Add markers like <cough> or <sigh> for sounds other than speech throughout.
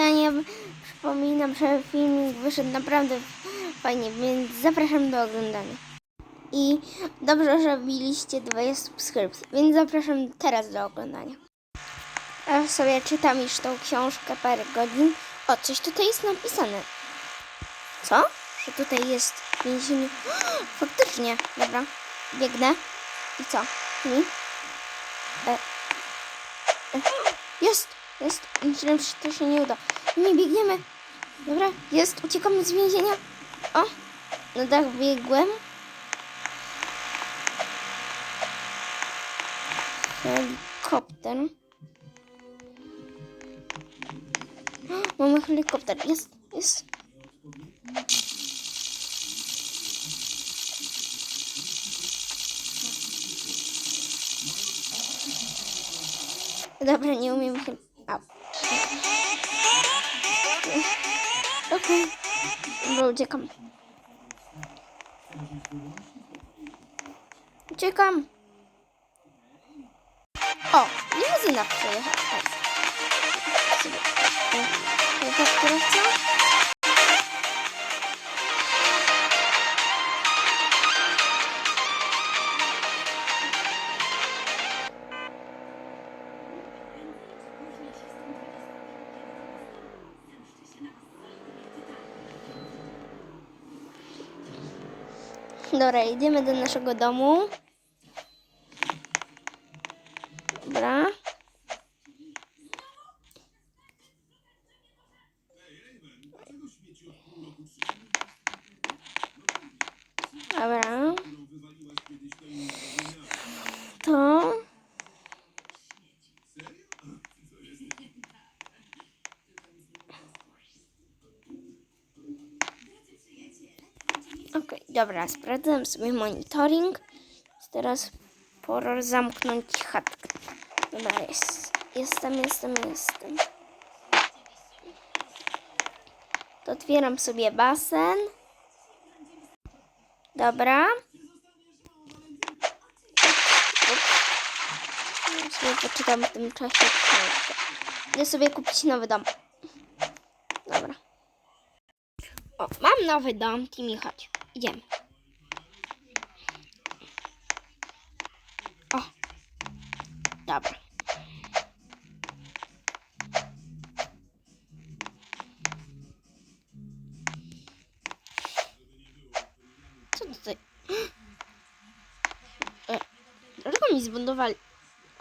Ja przypominam, że filmik wyszedł naprawdę fajnie, więc zapraszam do oglądania. I dobrze, że wbiliście 20 subskrypcji, więc zapraszam teraz do oglądania. Ja sobie czytam już tą książkę parę godzin. O, coś tutaj jest napisane. Co? Że tutaj jest więzienie. <gasps> Faktycznie. Dobra. Biegnę. I co? Mi? E. E. Jest! Jest! Myślałem, że to się nie uda. Nie biegniemy. Dobra, jest. Uciekamy z więzienia. O! Na dach biegłem. Helikopter. Mamy helikopter. Jest, jest. Dobra, nie umiem się... Au. Okej. Dobra, uciekam. Uciekam. O, limuzyna przejechała. Tak. Dobra, idziemy do naszego domu. Dobra. Dobra. To. Okej, dobra, sprawdzam sobie monitoring. Teraz pora zamknąć chatkę. Dobra, jest. Jestem, jestem, jestem. To otwieram sobie basen. Dobra. Ups. Sobie poczytam w tym czasie książkę. Idę sobie kupić nowy dom. Dobra. O, mam nowy dom, Timi, chodź. Idziemy. O. Dobra. Co tutaj? <gasps> E, dlaczego mi zbudowali?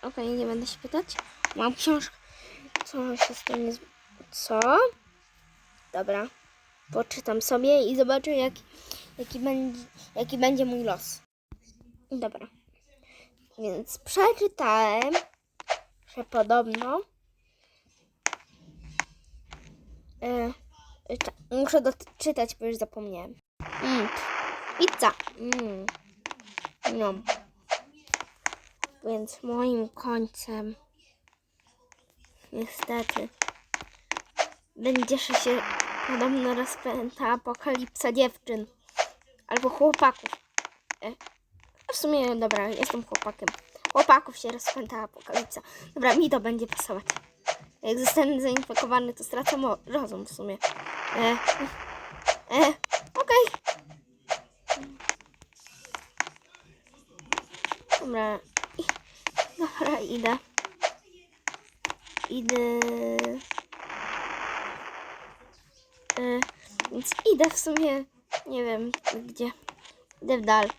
Okej, nie będę się pytać. Mam książkę. Co się z tym nie... Co? Dobra. Poczytam sobie i zobaczę, jak, jaki, będzie, jaki będzie mój los. Dobra. Więc przeczytałem, że podobno. E, cza- muszę doczytać, bo już zapomniałem. Mm. Pizza. Mm. No. Więc moim końcem niestety będzie się podobno rozpęta apokalipsa dziewczyn albo chłopaków. E, a w sumie, dobra, jestem chłopakiem. Chłopaków się rozpęta apokalipsa. Dobra, mi to będzie pasować. Jak zostanę zainfekowany, to stracę rozum w sumie. E, e, okej. Dobra. I, dobra, idę. Idę. E, więc idę w sumie, nie wiem gdzie. Idę w dal.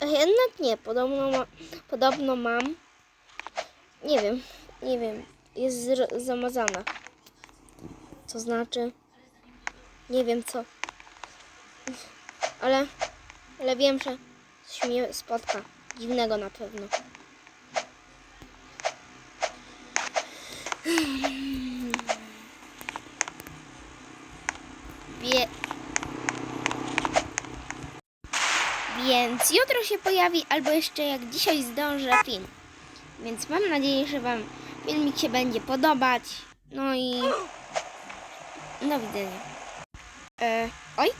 A jednak nie, podobno, ma, podobno mam. Nie wiem, nie wiem. Jest zamazana. Co znaczy? Nie wiem co. Ale, ale wiem, że coś mnie spotka. Dziwnego na pewno. Wie... Więc jutro się pojawi, albo jeszcze jak dzisiaj zdążę film. Więc mam nadzieję, że Wam filmik się będzie podobać. No i do widzenia. E, oj,